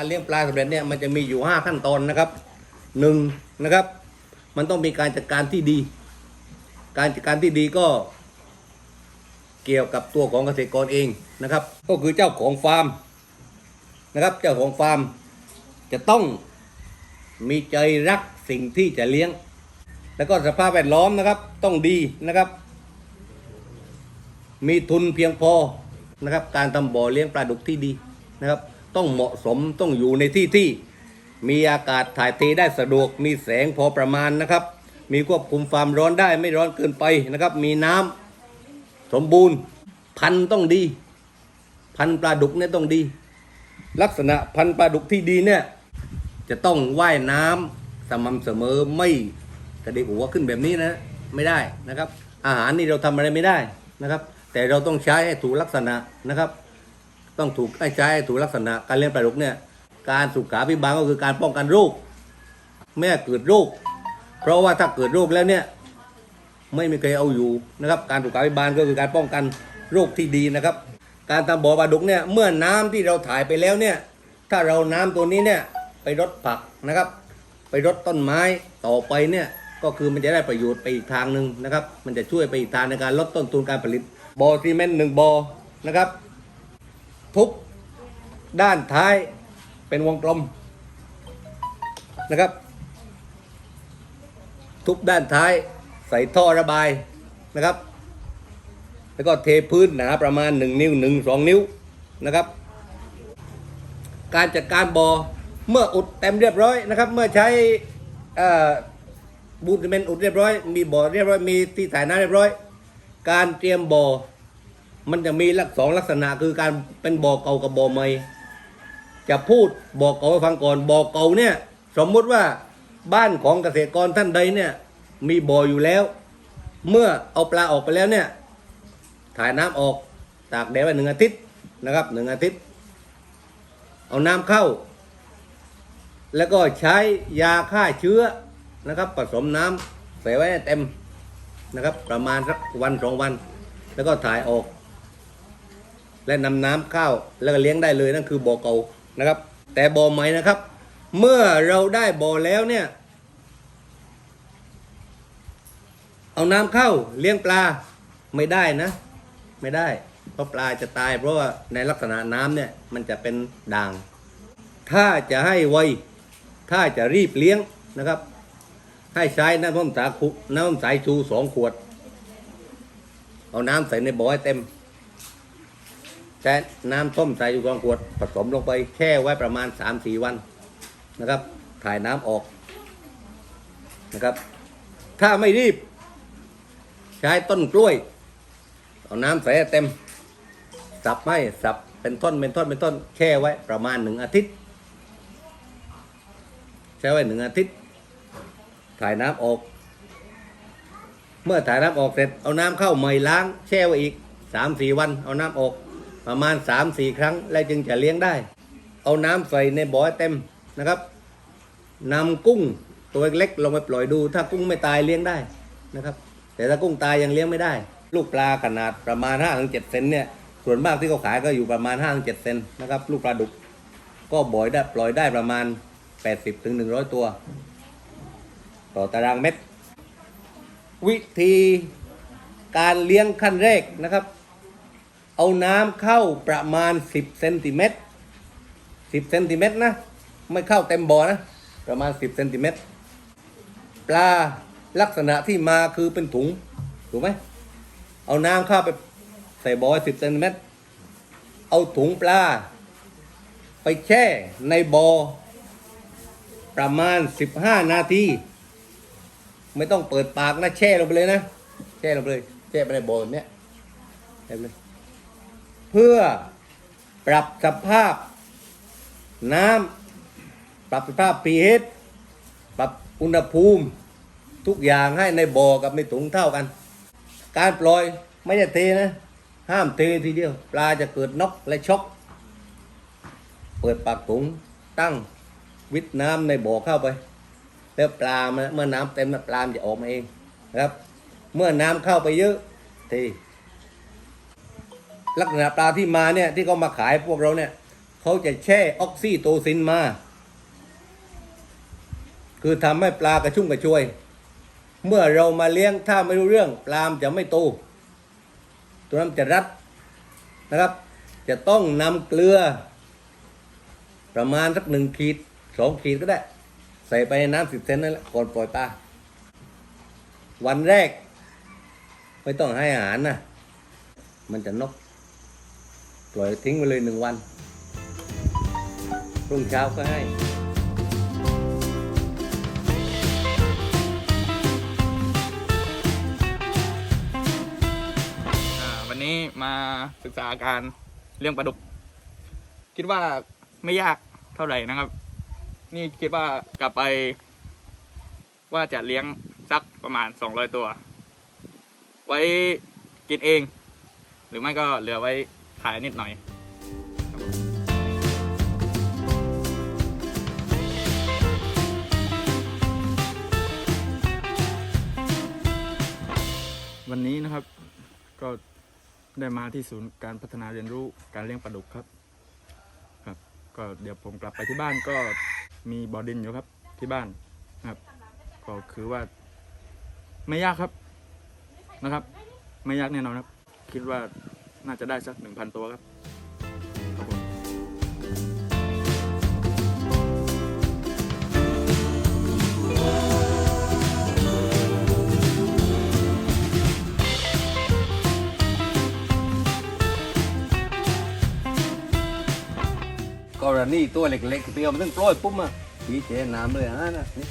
การเลี้ยงปลาสำเร็จเนี่ยมันจะมีอยู่ห้าขั้นตอนนะครับหนึ่งนะครับ มันต้องมีการจัดการที่ดี การจัดการที่ดีก็ เกี่ยวกับตัวของเกษตรกรเองนะครับ ก็คือเจ้าของฟาร์มนะครับ เจ้าของฟาร์มจะต้องมีใจรักสิ่งที่จะเลี้ยง แล้วก็สภาพแวดล้อมนะครับต้องดีนะครับ มีทุนเพียงพอนะครับ การทำบ่อเลี้ยงปลาดุกที่ดีนะครับ ต้องเหมาะสมต้องอยู่ในที่ที่ มีอากาศถ่ายเทได้สะดวก มีแสงพอประมาณนะครับ มีควบคุมความร้อนได้ไม่ร้อนเกินไปนะครับ มีน้ำสมบูรณ์พันธุ์ต้องดี พันธุ์ปลาดุกเนี่ยต้องดี ลักษณะพันธุ์ปลาดุกที่ดีเนี่ยจะต้องว่ายน้ำสม่ำเสมอไม่กระดิกหัวขึ้นแบบนี้นะไม่ได้นะครับ อาหารนี่เราทำอะไรไม่ได้นะครับ แต่เราต้องใช้ให้ถูกลักษณะนะครับ ต้องถูกให้ใช้ถูกลักษณะการเลี้ยงปลาดุกเนี่ยการสุขาพิบาลก็คือการป้องกันโรคไม่ให้เกิดโรคเพราะว่าถ้าเกิดโรคแล้วเนี่ยไม่มีใครเอาอยู่นะครับ การสุขาพิบาลก็คือการป้องกันโรคที่ดีนะครับ การทำบ่อปลาดุกเนี่ยเมื่อน้ำที่เราถ่ายไปแล้วเนี่ยถ้าเราน้ำตัวนี้เนี่ยไปรดผักนะครับ ไปรดต้นไม้ต่อไปเนี่ยก็คือมันจะได้ประโยชน์ไปอีกทางหนึ่งนะครับ มันจะช่วยไปอีกทางในการลดต้นทุนการผลิตบ่อซีเมนต์หนึ่งบ่อนะครับ ทุกด้านท้ายเป็นวงกลมนะครับ ทุกด้านท้ายใส่ท่อระบายนะครับ แล้วก็เทพื้นหนาประมาณ 1 นิ้ว 1 2 นิ้วนะครับ การจัดการบอ่อเมื่ออุดเต็มเรียบร้อยนะครับ เมื่อใช้บูทเมนอุดเรียบร้อย มีบ่อเรียบร้อยมีที่ถ่ายน้ำเรียบร้อย การเตรียมบ่อ มันจะมีลักสองลักษณะคือการเป็นบ่อเก่ากับบ่อใหม่ จะพูดบ่อเก่าให้ฟังก่อนบ่อเก่าเนี่ย สมมุติว่าบ้านของเกษตรกรท่านใดเนี่ย มีบ่ออยู่แล้ว เมื่อเอาปลาออกไปแล้วเนี่ย ถ่ายน้ำออกตากแดดไว้หนึ่งอาทิตย์นะครับหนึ่งอาทิตย์ เอาน้ำเข้า แล้วก็ใช้ยาฆ่าเชื้อนะครับผสมน้ำใส่ไว้เต็มนะครับ ประมาณสักวันสองวัน แล้วก็ถ่ายออก และนำน้ำเข้าแล้วก็เลี้ยงได้เลยนั่นคือบ่อเก่านะครับ แต่บ่อใหม่นะครับ เมื่อเราได้บ่อแล้วเนี่ย เอาน้ำเข้าเลี้ยงปลาไม่ได้นะ ไม่ได้ เพราะปลาจะตาย เพราะว่าในลักษณะน้ำเนี่ยมันจะเป็นด่าง ถ้าจะให้ไวถ้าจะรีบเลี้ยงนะครับ ให้ใช้น้ำส้มสาคูน้ำส้มสายชูสองขวด เอาน้ำใส่ในบ่อให้เต็ม แช่น้ำส้มใสายชูสองขวดผสมลงไปแช่ไว้ประมาณสามสี่วันนะครับ ถ่ายน้ำออกนะครับ ถ้าไม่รีบ ใช้ต้นกล้วย เอาน้ำใส่ให้เต็ม สับไม่สับเป็นท่อนเป็นท่อนเป็นท่อนแช่ไว้ประมาณหนึ่งอาทิตย์แช่ไว้หนึ่งอาทิตย์ ถ่ายน้ำออก เมื่อถ่ายน้ำออกเสร็จเอาน้ำเข้าใหม่ล้าง แช่ไว้อีกสามสี่วัน เอาน้ำออก ประมาณสามสี่ครั้ง แล้วจึงจะเลี้ยงได้ เอาน้ำใส่ในบ่อเต็มนะครับนำกุ้งตัวเล็กๆลงไปปล่อยดู ถ้ากุ้งไม่ตายเลี้ยงได้นะครับ แต่ถ้ากุ้งตายยังเลี้ยงไม่ได้ ลูกปลาขนาดประมาณ5-7ถึงเซนเนี่ยส่วนมากที่เขาขายก็อยู่ประมาณ5-7ถึงเซนนะครับลูกปลาดุก ก็บ่อยได้ปล่อยได้ประมาณ 80ถึง100 ตัว ต่อตารางเม็ดวิธีการเลี้ยงขั้นแรกนะครับ เอาน้ำเข้าประมาณ 10เซนติเมตร10เซนติเมตรนะ ไม่เข้าเต็มบ่อนะ ประมาณ 10เซนติเมตรปลาลักษณะที่มาคือเป็นถุง ถูกไหม เอาน้ำเข้าไปใส่บ่อสิบเซนติเมตร เอาถุงปลา ไปแช่ในบ่อประมาณ 15 นาที ไม่ต้องเปิดปากนะ แช่ลงไปเลยนะ แช่ลงไปเลย แช่ไปในบ่อแบบเนี้ยแช่ไปเลย เพื่อปรับสภาพน้ำปรับสภาพ pH ปรับอุณหภูมิทุกอย่างให้ในบ่อกับในถุงเท่ากัน การปล่อยไม่ได้เทนะ ห้ามเททีเดียว ปลาจะเกิดน็อกและช็อกเปิดปากถุงตั้งวิทน้ำในบ่อเข้าไป แล้วปลาเมื่อน้ำเต็มแล้วปลามจะออกมาเองนะครับ เมื่อน้ำเข้าไปเยอะที ลักษณะปลาที่มาเนี่ยที่เขามาขายพวกเราเนี่ยเขาจะแช่ออกซิโตซินมา คือทำให้ปลากระชุ่มกระชวย เมื่อเรามาเลี้ยงถ้าไม่รู้เรื่อง ปลามจะไม่โต ตัวนั้นจะรัดนะครับ จะต้องนำเกลือ ประมาณสักหนึ่งขีดสองขีดก็ได้ ใส่ไปในน้ำสิบเซนนั่นแหละก่อนปล่อยปลาวันแรก ไม่ต้องให้อาหารนะมันจะนก ปล่อยทิ้งไปเลยหนึ่งวันรุ่งเช้าก็ให้อ่าวันนี้มาศึกษาการเลี้ยงปลาดุก คิดว่าไม่ยากเท่าไหร่นะครับ นี่คิดว่ากลับไป ว่าจะเลี้ยงสักประมาณสองร้อยตัว ไว้กินเอง หรือไม่ก็เหลือไว้ ขายนิดหน่อยวันนี้นะครับก็ได้มาที่ศูนย์การพัฒนาเรียนรู้การเลี้ยงปลาดุกครับ ครับ ก็เดี๋ยวผมกลับไปที่บ้านก็มีบ่อดินอยู่ครับ ที่บ้านครับ ก็คือว่า ไม่ยากครับนะครับ ไม่ยากแน่นอนครับ คิดว่า น่าจะได้สักหนึ่งพันตัวครับครับผมกรณีตัวเล็กๆเตียวมันต้องปล่อยปุ๊บมาผีเจน้ำเลยอะนะนี่